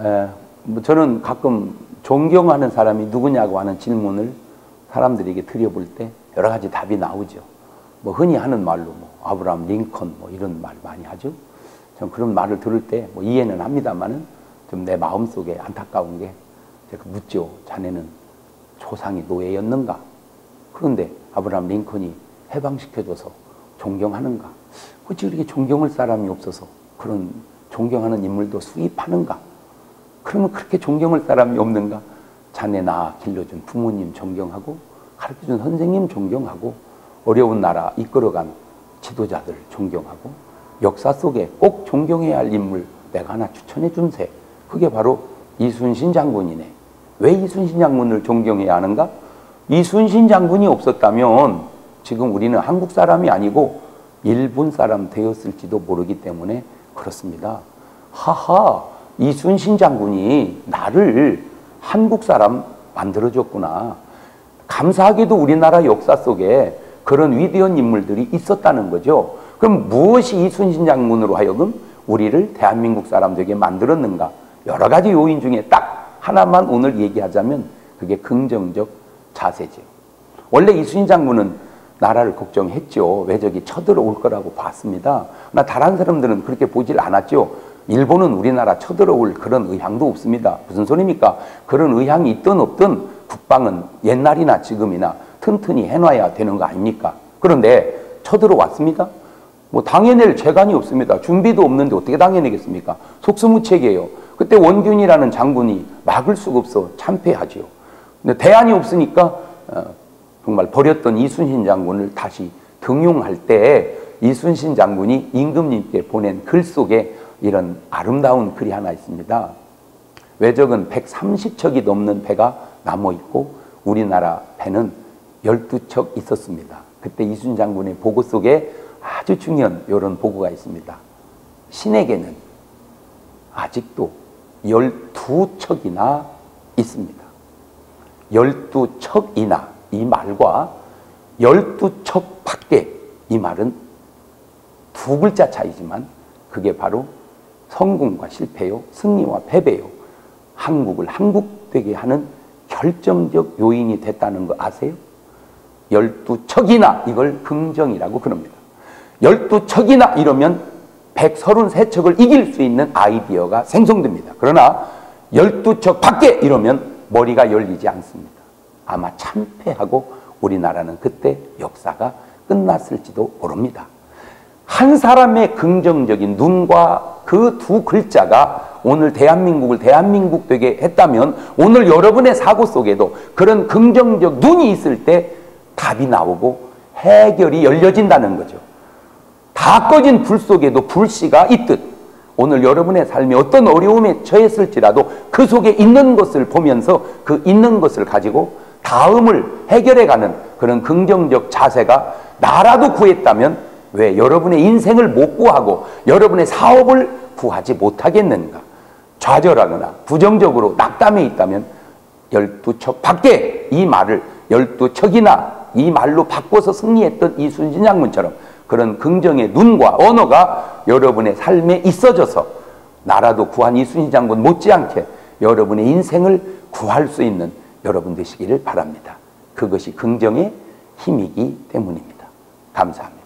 에, 뭐 저는 가끔 존경하는 사람이 누구냐고 하는 질문을 사람들에게 드려볼 때 여러 가지 답이 나오죠. 뭐 흔히 하는 말로 뭐 아브라함 링컨 뭐 이런 말 많이 하죠. 전 그런 말을 들을 때 뭐 이해는 합니다만은 좀 내 마음 속에 안타까운 게 제가 묻죠. 자네는 조상이 노예였는가? 그런데 아브라함 링컨이 해방시켜줘서 존경하는가? 어찌 그렇게 존경할 사람이 없어서 그런 존경하는 인물도 수입하는가? 그러면 그렇게 존경할 사람이 없는가? 자네 나 길러준 부모님 존경하고 가르쳐준 선생님 존경하고 어려운 나라 이끌어간 지도자들 존경하고 역사 속에 꼭 존경해야 할 인물 내가 하나 추천해 준세. 그게 바로 이순신 장군이네. 왜 이순신 장군을 존경해야 하는가? 이순신 장군이 없었다면 지금 우리는 한국 사람이 아니고 일본 사람 되었을지도 모르기 때문에 그렇습니다. 하하, 이 순신 장군이 나를 한국 사람 만들어줬구나. 감사하게도 우리나라 역사 속에 그런 위대한 인물들이 있었다는 거죠. 그럼 무엇이 이 순신 장군으로 하여금 우리를 대한민국 사람 되게 만들었는가? 여러 가지 요인 중에 딱 하나만 오늘 얘기하자면 그게 긍정적 자세죠. 원래 이순신 장군은 나라를 걱정했죠. 왜적이 쳐들어올 거라고 봤습니다. 나 다른 사람들은 그렇게 보질 않았죠. 일본은 우리나라 쳐들어올 그런 의향도 없습니다. 무슨 소리입니까? 그런 의향이 있든 없든 국방은 옛날이나 지금이나 튼튼히 해놔야 되는 거 아닙니까? 그런데 쳐들어왔습니다. 뭐 당해낼 재간이 없습니다. 준비도 없는데 어떻게 당해내겠습니까? 속수무책이에요. 그때 원균이라는 장군이 막을 수가 없어 참패하지요. 근데 대안이 없으니까 어, 정말 버렸던 이순신 장군을 다시 등용할 때 이순신 장군이 임금님께 보낸 글 속에 이런 아름다운 글이 하나 있습니다. 외적은 130척이 넘는 배가 남아 있고 우리나라 배는 12척 있었습니다. 그때 이순신 장군의 보고 속에 아주 중요한 이런 보고가 있습니다. 신에게는 아직도 12척이나 있습니다. 12척이나 이 말과 12척 밖에 이 말은 두 글자 차이지만 그게 바로 성공과 실패요, 승리와 패배요. 한국을 한국되게 하는 결정적 요인이 됐다는 거 아세요? 12척이나 이걸 긍정이라고 그럽니다. 12척이나 이러면 133척을 이길 수 있는 아이디어가 생성됩니다. 그러나 12척 밖에 이러면 머리가 열리지 않습니다. 아마 참패하고 우리나라는 그때 역사가 끝났을지도 모릅니다. 한 사람의 긍정적인 눈과 그 두 글자가 오늘 대한민국을 대한민국 되게 했다면 오늘 여러분의 사고 속에도 그런 긍정적 눈이 있을 때 답이 나오고 해결이 열려진다는 거죠. 다 꺼진 불 속에도 불씨가 있듯 오늘 여러분의 삶이 어떤 어려움에 처했을지라도 그 속에 있는 것을 보면서 그 있는 것을 가지고 다음을 해결해가는 그런 긍정적 자세가 나라도 구했다면 왜 여러분의 인생을 못 구하고 여러분의 사업을 구하지 못하겠는가? 좌절하거나 부정적으로 낙담해 있다면 열두 척 밖에 이 말을 열두 척이나 이 말로 바꿔서 승리했던 이순신 장군처럼 그런 긍정의 눈과 언어가 여러분의 삶에 있어져서 나라도 구한 이순신 장군 못지않게 여러분의 인생을 구할 수 있는 여러분 되시기를 바랍니다. 그것이 긍정의 힘이기 때문입니다. 감사합니다.